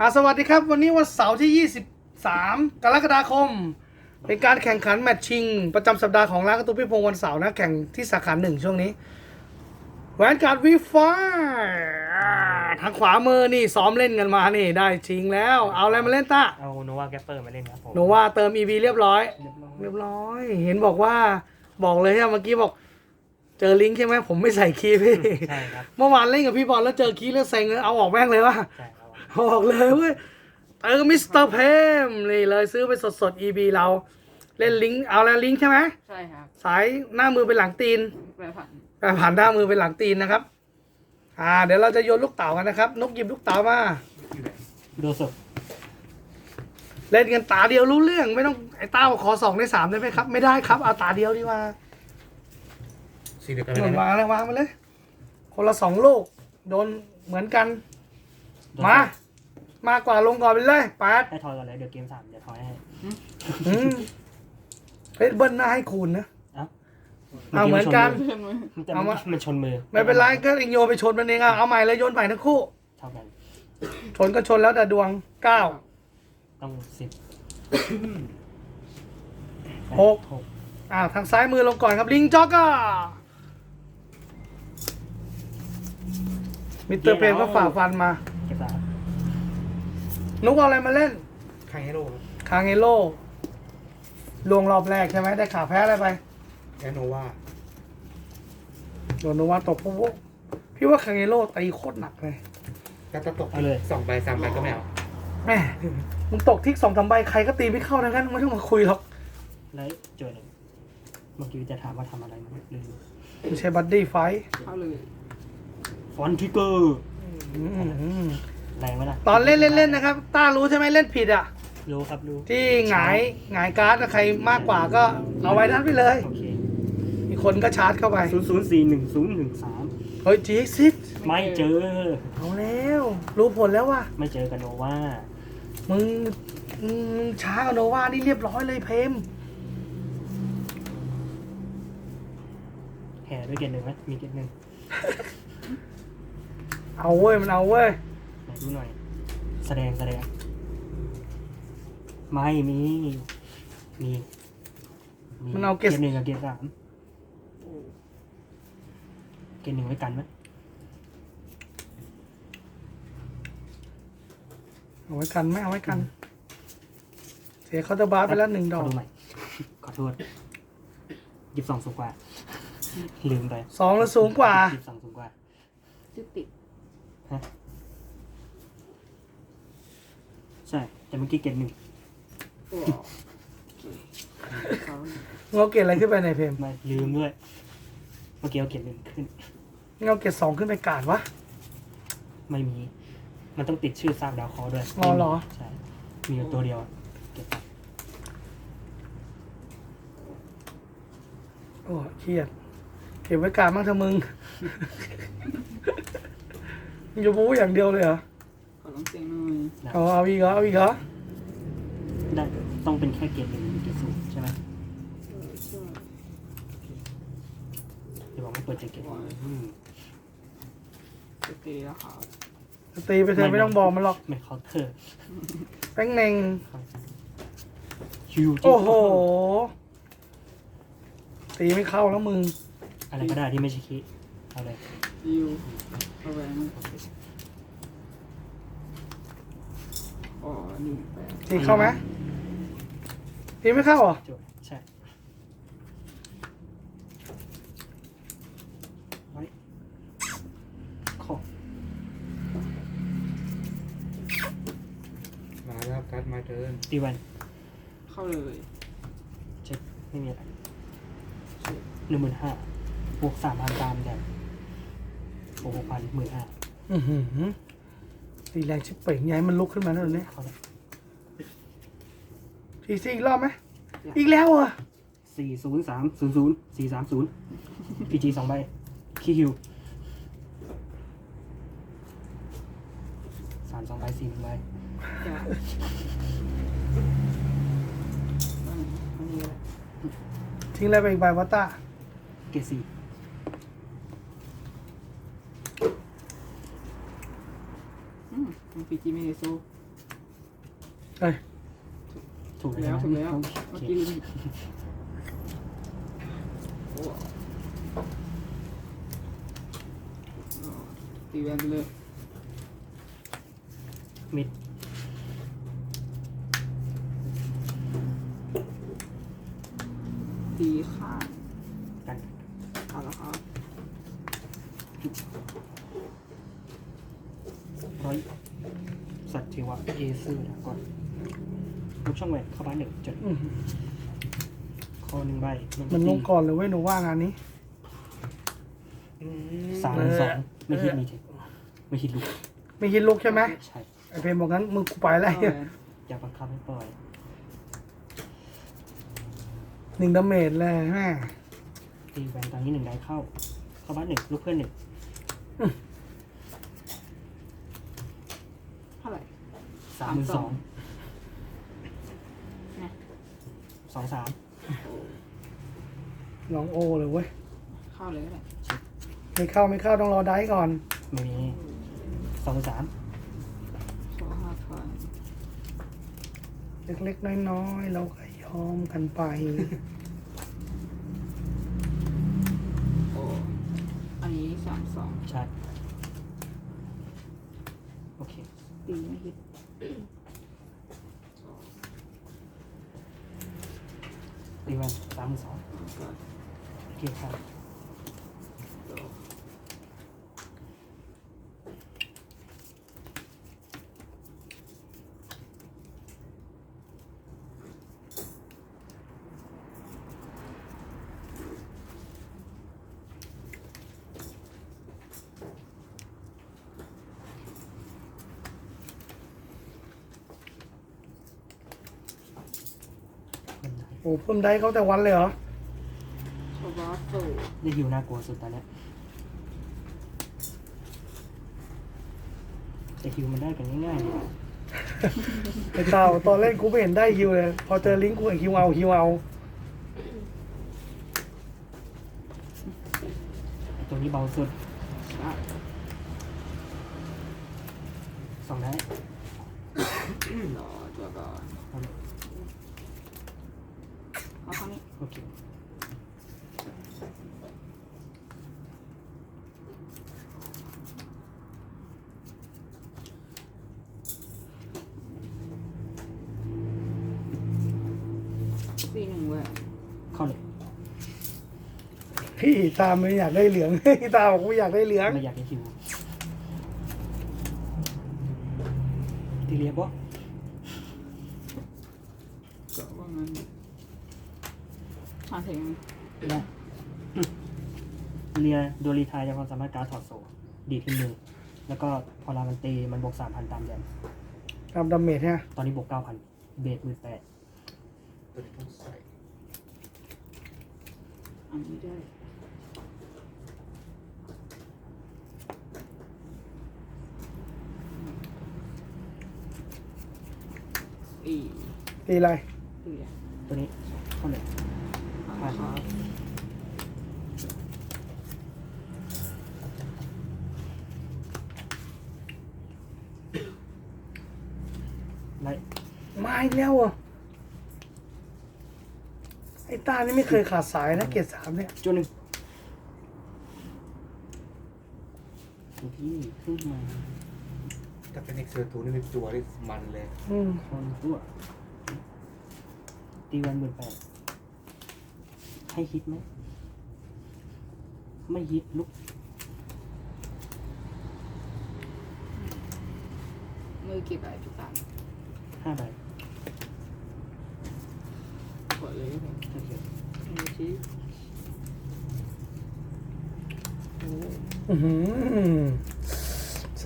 อ่าสวัสดีครับ วันนี้วันเสาร์ที่ 23 กรกฎาคม เป็นการแข่งขันแมตช์ชิง ประจำสัปดาห์ของร้านกระตุ้นพิพงศ์วันเสาร์นะแข่งที่สาขาหนึ่งช่วงนี้แวนการ์ดวีฟ้าทางขวามือนี่ซ้อมเล่นกันมานี่ได้ชิงแล้ว เอาอะไรมาเล่นตาเอาโนวาแกปเปอร์มาเล่นครับผมโนว่าเติม EV เรียบร้อยเรียบร้อย เรียบร้อย เห็นบอกว่าบอกเลยใช่ไหมเมื่อกี้บอก เจอลิงก์ใช่ไหมผมไม่ใส่คีย์พี่ใช่ครับเมื่อวานเล่นกับพี่บอลแล้วเจอคีย์แล้วเซ็งเลยเอาออกแม่งเลยว่ะใช่ ครับบอกเลยเว้ยเติมมิสเตอร์เพมนี่เลยซื้อไปสดๆ EB เรา เล่นลิงก์เอาแล้วลิงก์ใช่ไหมใช่ครับสายหน้ามือเป็นหลังตีนแปรผันแปลผ่านหน้ามือเป็นหลังตีนนะครับ อ่า เดี๋ยวเราจะโยนลูกเต๋ากันนะครับ นกหยิบลูกเต๋ามาโดสดเล่นกันตาเดียวรู้เรื่องไม่ต้องไอ้ต้าบอกขอสองในสามได้ไหมครับ ไม่ได้ครับเอาตาเดียวดีกว่าสี่สิบโดนวางเลยวางไปเลย คนละสองลูกโดนเหมือนกัน มา มากกว่าลงก่อนไปเลยแปดให้ทอยก่อนเลยเดี๋ยวเกมสามจะทอยให้ อืมเฮ้ยเบิ้ลหน้าให้คูณนะเอ้าเอาเหมือนกันเพื่อนมือแต่เอาเมื่มาอกี้มันชนมือไม่เป็นไรก็เองโยนไปชนมันเองอะเอาใหม่เลยโยนใหม่ทั้งคู่ เท่ากันชนก็ชนแล้วแต่ดวงเก้า ต้องสิบหก หกอ่าทางซ้ายมือลงก่อนครับลิงจ็อกก็มิสเตอร์เพนก็ฝ่าฟันมาเก็บสาม นุกเอาอะไรมาเล่นใครให้โลครับคางเอโลลวงรอบแรกใช่ไหมได้ขาแพ้อะไรไป แอนโนวาโดนโนวาตบปุ๊บพี่ว่าคางเอโลตีโคตรหนักเลยก็จะตกสองใบสามใบก็ไม่เอาแม่มึงตกทิกสองสามใบใครก็ตีไม่เข้าทั้งนั้นไม่ต้องมาคุยหรอกแล้วเจอหนึ่งเมื่อกี้จะถามว่าทำอะไรมันลืมไม่ใช่บัดดี้ไฟท์เข้าเลยฟอนทิกเกอร์อืม แรงไหมล่ะตอนเล่นเล่นๆนะครับ ต้ารู้ใช่ไหมเล่นผิดอะ รู้ครับรู้ที่หงายหงายการ์ดอะใครมากกว่าก็เอาไว้นั้นไปเลย โอเคอีกคนก็ชาร์จเข้าไป ศูนย์ศูนย์สี่หนึ่งศูนย์หนึ่งสามเฮ้ยจีซิดไม่เจอ เอาแล้ว รู้ผลแล้วว่ะ ไม่เจอกันโนวามึงมึงช้ากับโนวานี่เรียบร้อยเลยเพมแห่ด้วยเกมหนึ่งไหมมีเกมหนึ่งเอาเว้ยมันเอาเว้ยไหน ดูหน่อย แสดงแสดง ไม่มี มีมีมันเอาเกสมหนึ่งกับเกมสามเกมหนึ่งไว้กันไหมเอาไว้กันไหมเอาไว้กัน เสียเคาน์เตอร์บาร์ไปแล้วหนึ่งดอกขดูใหม่ขอโทษยี่สิบสองสูงกว่า ลืมไปสองแล้วสูงกว่ายี่สิบสองสูงกว่าจุดติดฮะ ใช่ แต่เมื่อกี้เกมหนึ่งตัวเขาเงาเกตอะไรขึ้นไปในเพมไม่ลืมด้วย เมื่อกี้เอาเกมหนึ่งขึ้นเงาเกตสองขึ้นไปกาดวะ ไม่มี มันต้องติดชื่อซากดาวเคอด้วยอ๋อเหรอ ใช่ มีอยู่ตัวเดียวอะเก็บไปโอ้เครียด เก็บไว้กาดบ้างเถอะมึง มึงจะบู๊อย่างเดียวเลยเหรอ ขอลองเสียงหน่อยได้เอาเอาอีกเหรอเอาอีกเหรอได้ต้องเป็นแค่เกมหนึ่งเกมศูนย์ใช่ไหมเออใช่เดี๋ยวบอกไม่เปิดเจอเกมอืมจะตีแล้วครับตีไปเถอะไม่ต้องบอกมันหรอกไม่เคาน์เตอร์แป้งเน่งฮิวโอ้โห ตีไม่เข้าแล้วมึง อะไรก็ได้ที่ไม่ใช่คิเอาเลยยิวเอาแหวน อ๋อหนึ่งแปดตีเข้าไหมตีไม่เข้าเหรอจบใช่ไว้ขอมาแล้วครับการ์ดมาเทิร์นตีวันเข้าเลยเช็คไม่มีอะไรหนึ่งหมื่นห้าบวกสามพันตามกันบวกหกพันหมื่นห้าอือหือตีแรงชิบเป่งย้ายมันลุกขึ้นมาแล้วเนี่ย เขาเลย ทีซีอีกรอบไหมอีกแล้วเหรอสี่ศูนย์สามศูนย์ศูนย์สี่สามศูนย์พีจีสองใบคีฮิวสามสองใบสี่หนึ่งใบจะอันนี้แหละทิ้งอะไรไปอีกใบวัตตาเกรดสี่อืมมันปีจีไม่ได้สู้เฮ้ย ถูกถูกแล้แล้ววถูกแล้วโอเมื่อเคกี้ลืมโอ้อ๋อตีแวนไปเลยมิดตีข้างกันเอาละครับร้อยสัตว์เทวะเอซื่อก่อน ลูกช่องแหวนเข้าบ้านหนึ่งจดอื้อคอหนึ่งใบหนึ่มันลงก่อนเลยเว้ยหนูว่างานนี้อืมสามหนึ่งสองไม่คิดมีเทคไม่คิดลุกไม่คิดลุกใช่ไหมใช่ไอเพมบอกงั้นมึงกูไปแล้วเอาแวนอย่าบังคับให้ปล่อยหนึ่งดาเมจเลยแม่ตีแหวนตอนนี้หนึ่งได้เข้า เข้าบ้านหนึ่งลูกเพื่อนหนึ่งเท่าไหร่สามหมื่นสองไง สองสามลองโอเลยเว้ย เข้าเลยก็ได้ไม่เข้าไม่เข้าต้องรอได้ก่อน ไม่มีสองสามขอห้าพันเล็กๆน้อยๆเราก็ยอมกันไป โอ้อันนี้สามสองใช่โอเค ตีไม่ฮิตตีแหวนสามหมื่นสอง ก็ โอ เคครับโอ้เพิ่มได้เขาแต่วันเลยเหรอ โตได้ฮิวน่ากลัวสุดตอนเนี้ยแต่ฮิวมันได้กันง่ายๆเลยไอ้เต่าตอนเล่นกูไม่เห็นได้ฮิวเลย พอเจอลิงก์กูเห็นฮิวเอาฮิวเอา ตัวนี้เบาสุดได้ สองได้ รอตัวก่อน เอาเลย เอาเท่านี้ โอเค ตีหนึ่งแหวน เข้าเลย พี่ ตามไม่อยากได้เหลืองพี่ตาบอกกูอยากได้เหลืองไม่อยากให้ฮิวตีเรียบวะก็ว่างั้นหาถึงนะเรียโดรีทายจะความสามารถการดถอดโซ่ดีดขึ้นหนึ่งแล้วก็พอเรามันตีมันบวกสามพันตามแดนตามดาเมจฮะตอนนี้บวกเก้าพันเบสหมื่นแปดตัวนี้ต้องใส่อันนี้ได้ อีตีอะไรตีอะตัวนี้เข้าเลยผ่านครับไล่มาอีกแล้วเหรอะไอ้ตานี่ไม่เคยขาดสายนะเกียรติสามเนี่ยจุดหนึ่งตัวที่ขึ้นมา ถ้าเป็นเอ็กเซอร์ทูนี่เป็นตัวที่มันเลยอืมคนตัวตีวันหมื่นแปดให้ฮิตไหม ไม่ฮิตลุกมือเก็บอะไรพี่ตามห้าใบกดเลยครับโอเคมือชี้อื้อหื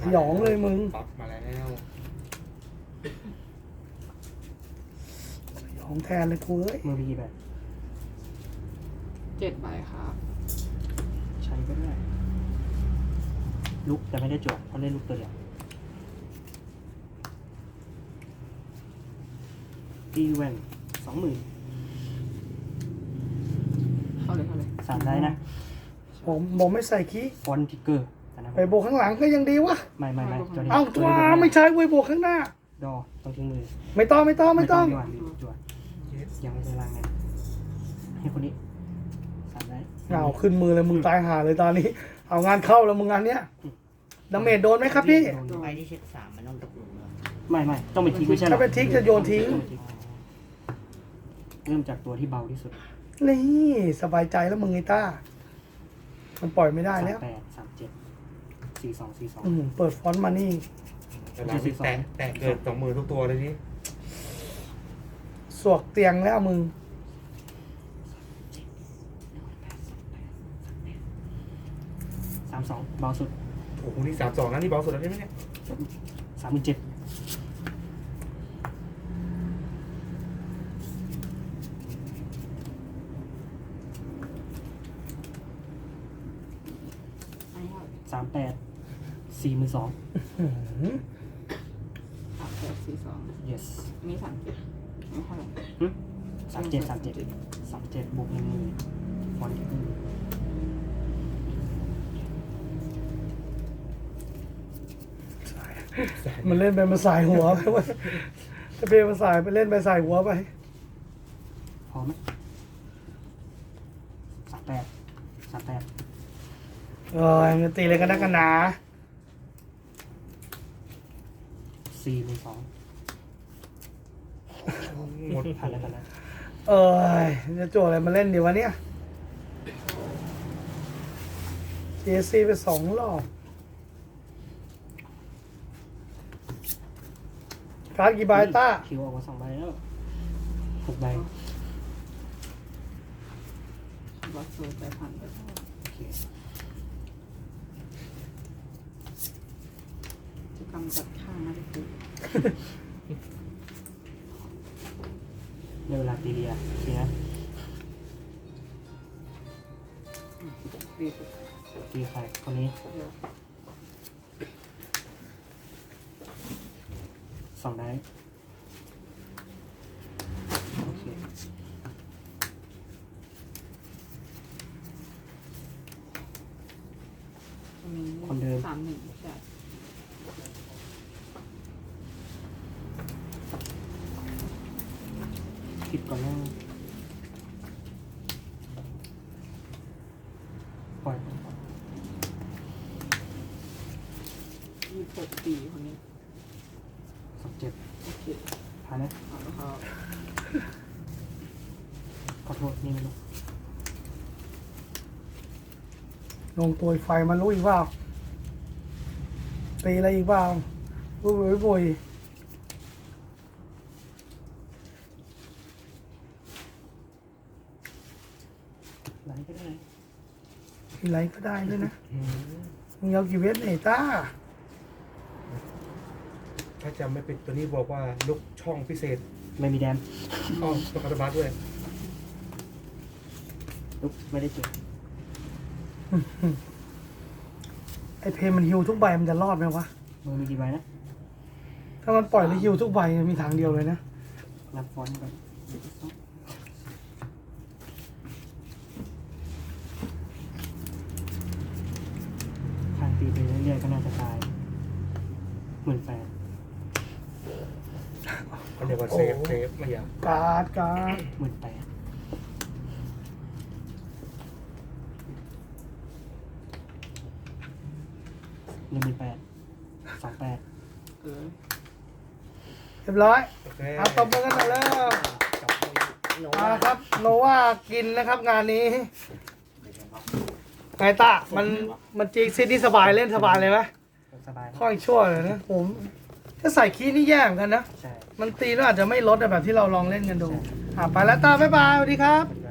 อสยองเลยมึง ปั๊บมาแล้วสยองแทนเลยกูเอ้ยมือมีกี่ใบเจ็ดใบครับใช้ก็ได้ ลุกแต่ไม่ได้จวดเพราะเล่นลุกตัวเดียวตีแวนสองหมื่นเข้าเลยเข้าเลยสามได้นะผมบอกไม่ใส่คีย์ฟอนติกเกอร์แต่นะ ไปโบกข้างหลังก็ยังดีวะ ไม่ไม่ไม่ตัวนี้เอาตัว้านี้ไม่ใช่เว้ยโบกข้างหน้าไดอต้องทิ้งมือไม่ต้องไม่ต้องไม่ต้องดีกว่าลืมจั่วเย็ดยังไม่ได้ล้างไงให้คนนี้สามได้เอาขึ้นมือเลยมึงตายหาเลยตอนนี้ เอางานเข้าแล้วมึงงานเนี้ยดาเมจโดนไหมครับพี่โดนไปที่เช็คสามมันต้องตกหลุมแล้วไม่ไม่ต้องเป็นทิ้งไม่ใช่หรอถ้าเป็นทิ้งจะโยนทิ้ง เริ่มจากตัวที่เบาที่สุด นี่สบายใจแล้วมึงไอ้ต้า มันปล่อยไม่ได้สามแล้วแปดสามเจ็ด สี่สองสี่สองอืมเปิดฟอนต์มานี่ แต่ร้านนี้แตกแตกเกินสองหมื่นทุกตัวเลยนี่สวกเตียงแล้วมึง สามสองเบาสุดโอ้โหนี่สามสองนะนี่เบาสุดแล้วใช่ไหมเนี่ยสามหมื่นเจ็ดอันนี้สามแปด สี่หมื่นสองอื้อหือสามแปดสี่สอง yes อันนี้สามเจ็ดไม่เท่าไหร่สามเจ็ดสามเจ็ดสามเจ็ดบวกหนึ่งหมื่นฟอนต์ที่มันเล่นไปมาสายหัวไปเว้ยถ้าเป็นมาสายไปเล่นไปสายหัวไป พอไหมสามแปดสามแปดเออมันตีเลยกันนักกันหนา สี่หมื่นสองหมดผ่านแล้วกันนะเออจะโจทย์อะไรมาเล่นดีวะเนี่ย GSC ไปสองรอบการ์ดกี่ใบต้าคิวออกมาสองใบแล้วหกใบวัดโซไปผ่านไปโอเคจะกำจัดข้าง นะทุกคนในเวลาตีเรียโอเคนะดีสุดตีใครคนนี้เดียวสองได้โอเค อันนี้ คนเดิม สามหนึ่งใช่ คิด ก่อนนะปล่อยยี่สิบหกปีคนนี้สองเจ็ดโอเคผ่านไหมเอาแล้วเขาขอโทษนี่ไม่รู้ลงตัวไฟมันรู้อีกเปล่าตีอะไรอีกเปล่าบุยบุยบุย ไหน ก็ได้มีอะไรก็ได้ด้วยนะอืมมึงเอากี่เวทเนี่ยต้าถ้าจำไม่เป็นตัวนี้บอกว่าลูกช่องพิเศษไม่มีแดมอ๋อต้องคาร์บาสด้วยลุกไม่ได้จุดไอเพลมันฮิวทุกใบมันจะรอดไหมวะมือมีกี่ใบนะถ้ามันปล่อยแล้วฮิวทุกใบมีทางเดียวเลยนะรับฟอนต์ก่อนทางตีไป เรื่อยๆก็น่าจะตายหมื่นแปดมันเรียกว่าเซฟเซฟไม่อยากการ์ดการ์ดหมื่นแปดหนึ่งหมื่นแปดสองแปดเออเรียบร้อยโอเคเอาตบมือกันหน่อยแล้วจับมือมาครับโนวากินนะครับงานนี้ ไงตามันมันจริงซินี่สบายเล่นสบายเลยไหมสบายค่อยชั่วเลยนะผมถ้าใส่คีย์นี่แย่เหมือนกันนะ ใช่ มันตีแล้วอาจจะไม่ลดอะแบบที่เราลองเล่นกันดูอะไปแล้วตาบ๊ายบายสวัสดีครับสวัสดี